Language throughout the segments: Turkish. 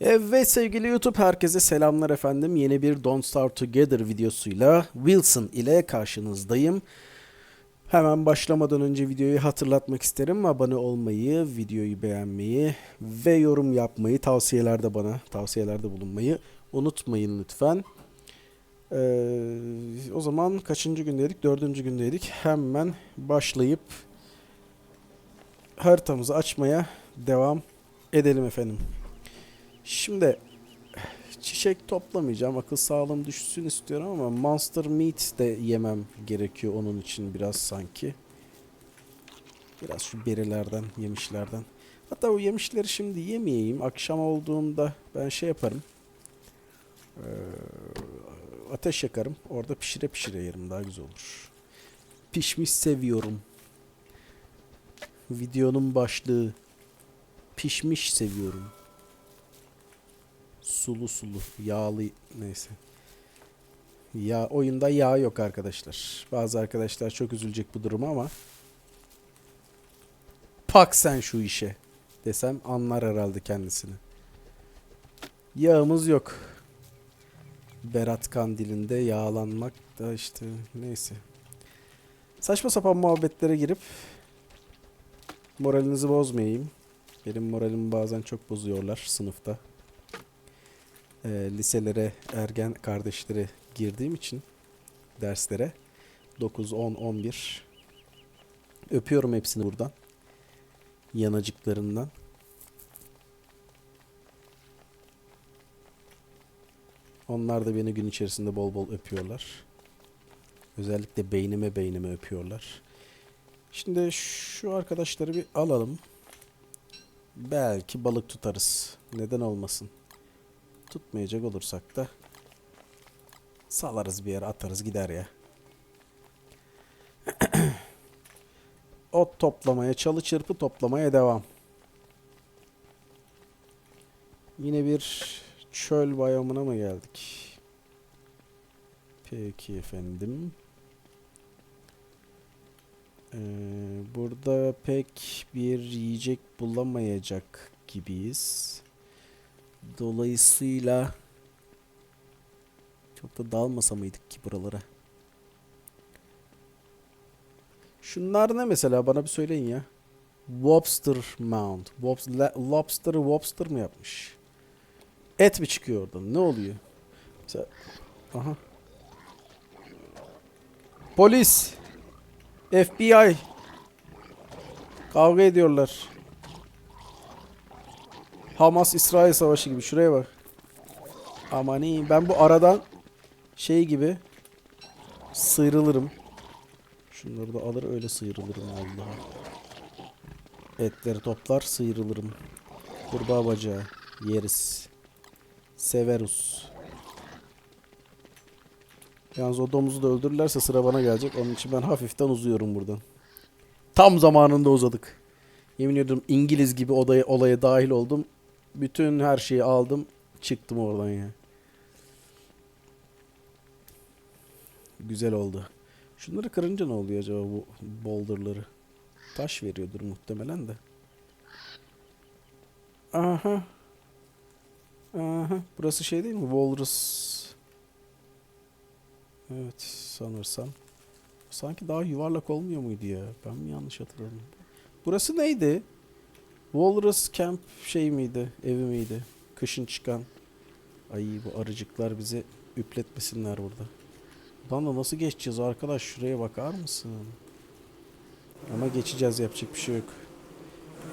Evet sevgili YouTube herkese selamlar efendim. Yeni bir Don't Starve Together videosuyla Wilson ile karşınızdayım. Hemen başlamadan önce videoyu hatırlatmak isterim. Abone olmayı, videoyu beğenmeyi ve yorum yapmayı, tavsiyelerde bana tavsiyelerde bulunmayı unutmayın lütfen. Ee, o zaman kaçıncı gündeydik? Dördüncü gündeydik. Hemen başlayıp haritamızı açmaya devam edelim efendim. Şimdi çiçek toplamayacağım. Akıl sağlığım düşsün istiyorum ama Monster Meat de yemem gerekiyor onun için biraz sanki. Biraz şu berilerden, yemişlerden. Hatta o yemişleri şimdi yemeyeyim. Akşam olduğunda ben şey yaparım. Ee, ateş yakarım. Orada pişire pişire yerim. Daha güzel olur. Pişmiş seviyorum. Videonun başlığı. Pişmiş seviyorum. Sulu sulu, yağlı neyse. Ya oyunda yağ yok arkadaşlar. Bazı arkadaşlar çok üzülecek bu duruma ama pak sen şu işe desem anlar herhalde kendisini. Yağımız yok. Berat Kandili'nde yağlanmak da işte neyse. Saçma sapan muhabbetlere girip moralinizi bozmayayım. Benim moralimi bazen çok bozuyorlar sınıfta e, liselere ergen kardeşleri girdiğim için derslere 9, 10, 11 öpüyorum hepsini buradan. Yanacıklarından. Onlar da beni gün içerisinde bol bol öpüyorlar. Özellikle beynime beynime öpüyorlar. Şimdi şu arkadaşları bir alalım. Belki balık tutarız. Neden olmasın? Tutmayacak olursak da salarız bir yere atarız gider ya. Ot toplamaya, çalı çırpı toplamaya devam. Yine bir çöl bayamına mı geldik? Peki efendim. Ee, burada pek bir yiyecek bulamayacak gibiyiz. Dolayısıyla çok da dalmasa mıydık ki buralara? Şunlar ne mesela bana bir söyleyin ya. Lobster Mount. Lobs- la- Lobster'ı Lobster mı yapmış? Et mi çıkıyor oradan? Ne oluyor? Mesela... Aha. Polis. FBI. Kavga ediyorlar. Hamas-İsrail savaşı gibi. Şuraya bak. Aman iyi. Ben bu aradan şey gibi sıyrılırım. Şunları da alır öyle sıyrılırım Allah. Etleri toplar sıyrılırım. Kurbağa bacağı yeriz. Severus. Yalnız o domuzu da öldürürlerse sıra bana gelecek. Onun için ben hafiften uzuyorum buradan. Tam zamanında uzadık. Yemin ediyorum İngiliz gibi odaya, olaya dahil oldum. Bütün her şeyi aldım. Çıktım oradan ya. Güzel oldu. Şunları kırınca ne oluyor acaba bu boulderları? Taş veriyordur muhtemelen de. Aha. Aha. Burası şey değil mi? Walrus. Evet sanırsam. Sanki daha yuvarlak olmuyor muydu ya? Ben mi yanlış hatırladım? Burası neydi? Walrus Camp şey miydi? Evi miydi? Kışın çıkan. Ay bu arıcıklar bize üpletmesinler burada. Buradan da nasıl geçeceğiz arkadaş? Şuraya bakar mısın? Ama geçeceğiz yapacak bir şey yok.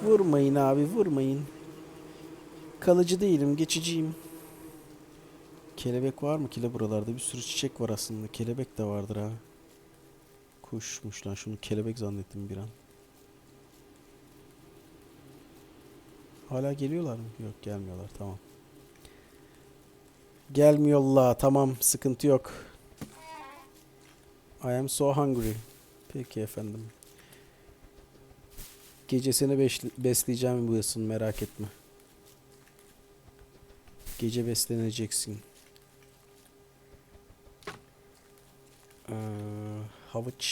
Vurmayın abi vurmayın. Kalıcı değilim geçiciyim. Kelebek var mı? Kile buralarda bir sürü çiçek var aslında. Kelebek de vardır ha. Kuşmuş lan şunu kelebek zannettim bir an. Hala geliyorlar mı? Yok gelmiyorlar tamam. Gelmiyorlar tamam sıkıntı yok. I am so hungry. Peki efendim. Gecesini besleyeceğim Wilson merak etme. Gece besleneceksin. Ee, havuç.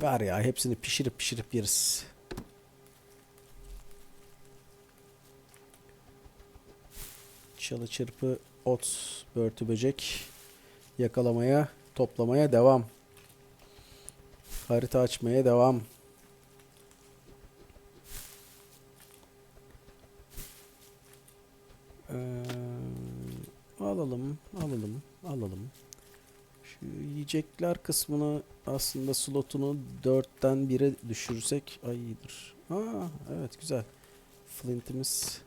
Var ya hepsini pişirip pişirip yeriz. Çalı çırpı ot börtü böcek yakalamaya toplamaya devam. Harita açmaya devam. Ee, alalım, alalım, alalım. Şu yiyecekler kısmını aslında slotunu 4'ten 1'e düşürsek ay iyidir. Aa, evet güzel. Flint'imiz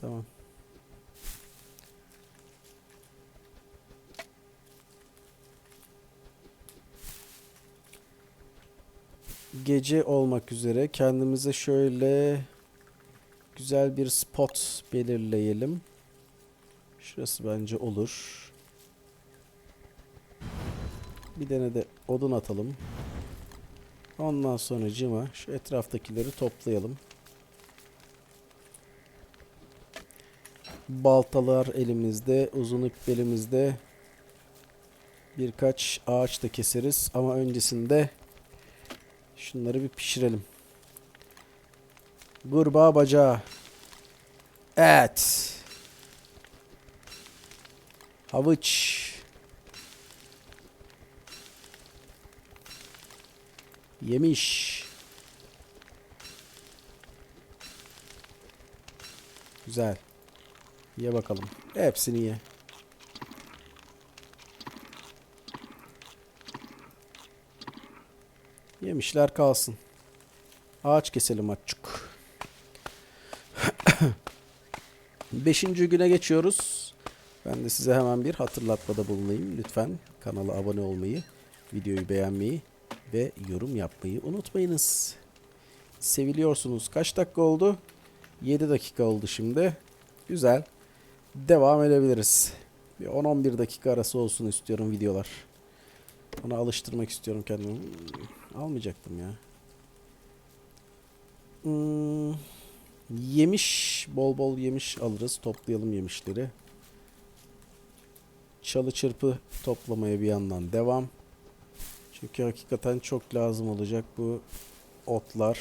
tamam. Gece olmak üzere kendimize şöyle güzel bir spot belirleyelim. Şurası bence olur. Bir tane de odun atalım. Ondan sonra cima şu etraftakileri toplayalım. Baltalar elimizde, uzun ip elimizde. Birkaç ağaç da keseriz ama öncesinde şunları bir pişirelim. Kurbağa bacağı. Et. Havuç. Yemiş. Güzel. Ye bakalım. Hepsini ye. Yemişler kalsın. Ağaç keselim açık. Beşinci güne geçiyoruz. Ben de size hemen bir hatırlatmada bulunayım. Lütfen kanala abone olmayı, videoyu beğenmeyi ve yorum yapmayı unutmayınız. Seviliyorsunuz. Kaç dakika oldu? 7 dakika oldu şimdi. Güzel. Devam edebiliriz. Bir 10-11 dakika arası olsun istiyorum videolar. Ona alıştırmak istiyorum kendimi. Almayacaktım ya. Hmm, yemiş, bol bol yemiş alırız. Toplayalım yemişleri. Çalı çırpı toplamaya bir yandan devam. Çünkü hakikaten çok lazım olacak bu otlar.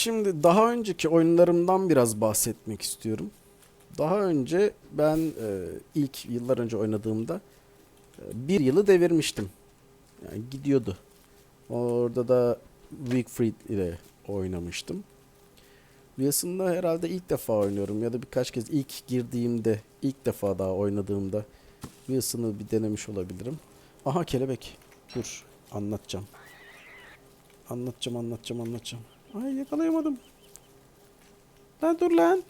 Şimdi daha önceki oyunlarımdan biraz bahsetmek istiyorum. Daha önce ben e, ilk yıllar önce oynadığımda e, bir yılı devirmiştim. Yani gidiyordu. Orada da Wickfried ile oynamıştım. Wilson'da herhalde ilk defa oynuyorum ya da birkaç kez ilk girdiğimde, ilk defa daha oynadığımda Wilson'ı bir denemiş olabilirim. Aha kelebek. Dur anlatacağım. Anlatacağım, anlatacağım, anlatacağım. Ay yakalayamadım. Lan dur lan.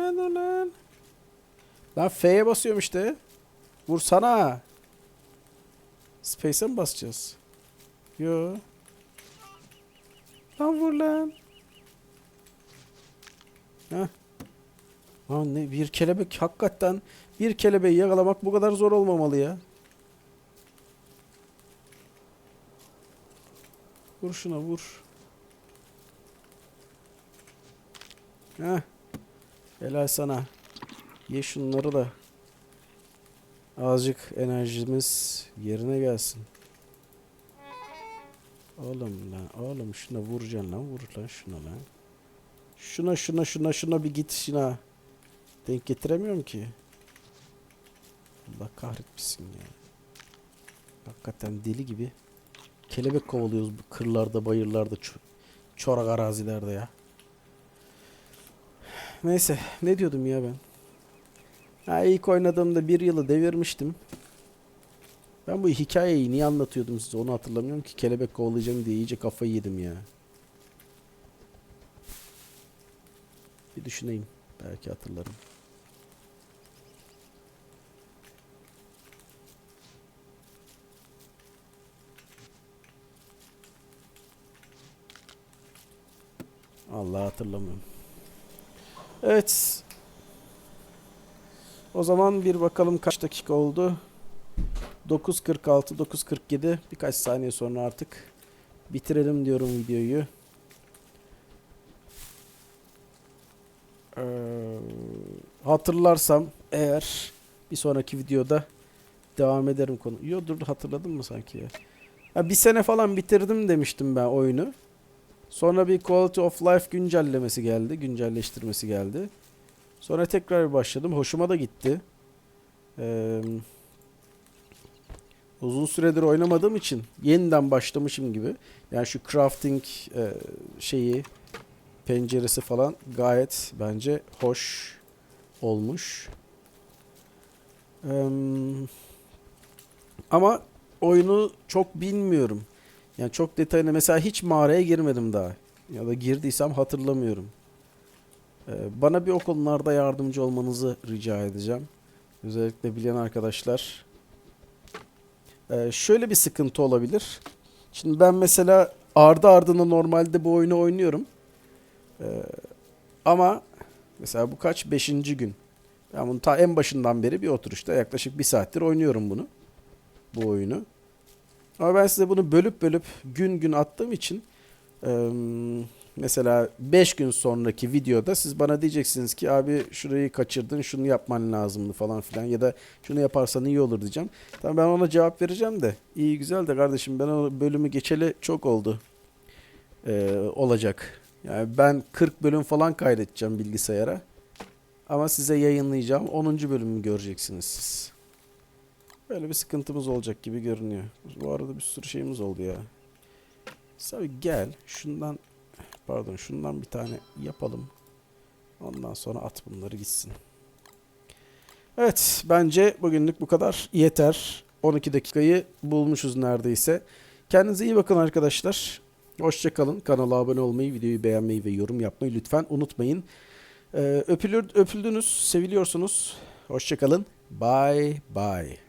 Lan dur lan. Lan F'ye basıyorum işte. Vursana. Space'e mi basacağız? Yo. Lan vur lan. Heh. Lan ne bir kelebek hakikaten bir kelebeği yakalamak bu kadar zor olmamalı ya. Vur şuna vur. Heh. Helal sana. Ye şunları da. Azıcık enerjimiz yerine gelsin. Oğlum lan oğlum şuna vuracaksın lan vur lan şuna lan. Şuna şuna şuna şuna bir git şuna. Denk getiremiyorum ki. Allah kahretmesin ya. Hakikaten deli gibi. Kelebek kovalıyoruz bu kırlarda, bayırlarda, ço- çorak arazilerde ya. Neyse, ne diyordum ya ben? Ha, ilk oynadığımda bir yılı devirmiştim. Ben bu hikayeyi niye anlatıyordum size onu hatırlamıyorum ki. Kelebek kovalayacağım diye iyice kafayı yedim ya. Bir düşüneyim. Belki hatırlarım. Allah hatırlamıyorum. Evet. O zaman bir bakalım kaç dakika oldu. 9.46, 9.47 birkaç saniye sonra artık bitirelim diyorum videoyu. Ee, hatırlarsam eğer Bir sonraki videoda devam ederim konu. Yo dur hatırladın mı sanki ya? Ha, bir sene falan bitirdim demiştim ben oyunu. Sonra bir Quality of Life güncellemesi geldi. Güncelleştirmesi geldi. Sonra tekrar başladım. Hoşuma da gitti. Ee, uzun süredir oynamadığım için yeniden başlamışım gibi. Yani şu crafting e, şeyi penceresi falan gayet bence hoş olmuş. Eee, ama oyunu çok bilmiyorum. Yani çok detaylı mesela hiç mağaraya girmedim daha. Ya da girdiysem hatırlamıyorum. Ee, bana bir o konularda yardımcı olmanızı rica edeceğim. Özellikle bilen arkadaşlar. Ee, şöyle bir sıkıntı olabilir. Şimdi ben mesela ardı ardına normalde bu oyunu oynuyorum. Ee, ama mesela bu kaç? Beşinci gün. Ben bunu ta en başından beri bir oturuşta yaklaşık bir saattir oynuyorum bunu. Bu oyunu. Ama ben size bunu bölüp bölüp gün gün attığım için mesela 5 gün sonraki videoda siz bana diyeceksiniz ki abi şurayı kaçırdın şunu yapman lazımdı falan filan ya da şunu yaparsan iyi olur diyeceğim. Tamam ben ona cevap vereceğim de iyi güzel de kardeşim ben o bölümü geçeli çok oldu olacak. Yani ben 40 bölüm falan kaydedeceğim bilgisayara. Ama size yayınlayacağım 10. bölümü göreceksiniz siz. Böyle bir sıkıntımız olacak gibi görünüyor. Bu arada bir sürü şeyimiz oldu ya. Abi gel şundan pardon şundan bir tane yapalım. Ondan sonra at bunları gitsin. Evet bence bugünlük bu kadar yeter. 12 dakikayı bulmuşuz neredeyse. Kendinize iyi bakın arkadaşlar. Hoşçakalın. Kanala abone olmayı, videoyu beğenmeyi ve yorum yapmayı lütfen unutmayın. Ee, öpülür, öpüldünüz, seviliyorsunuz. Hoşçakalın. Bye bye.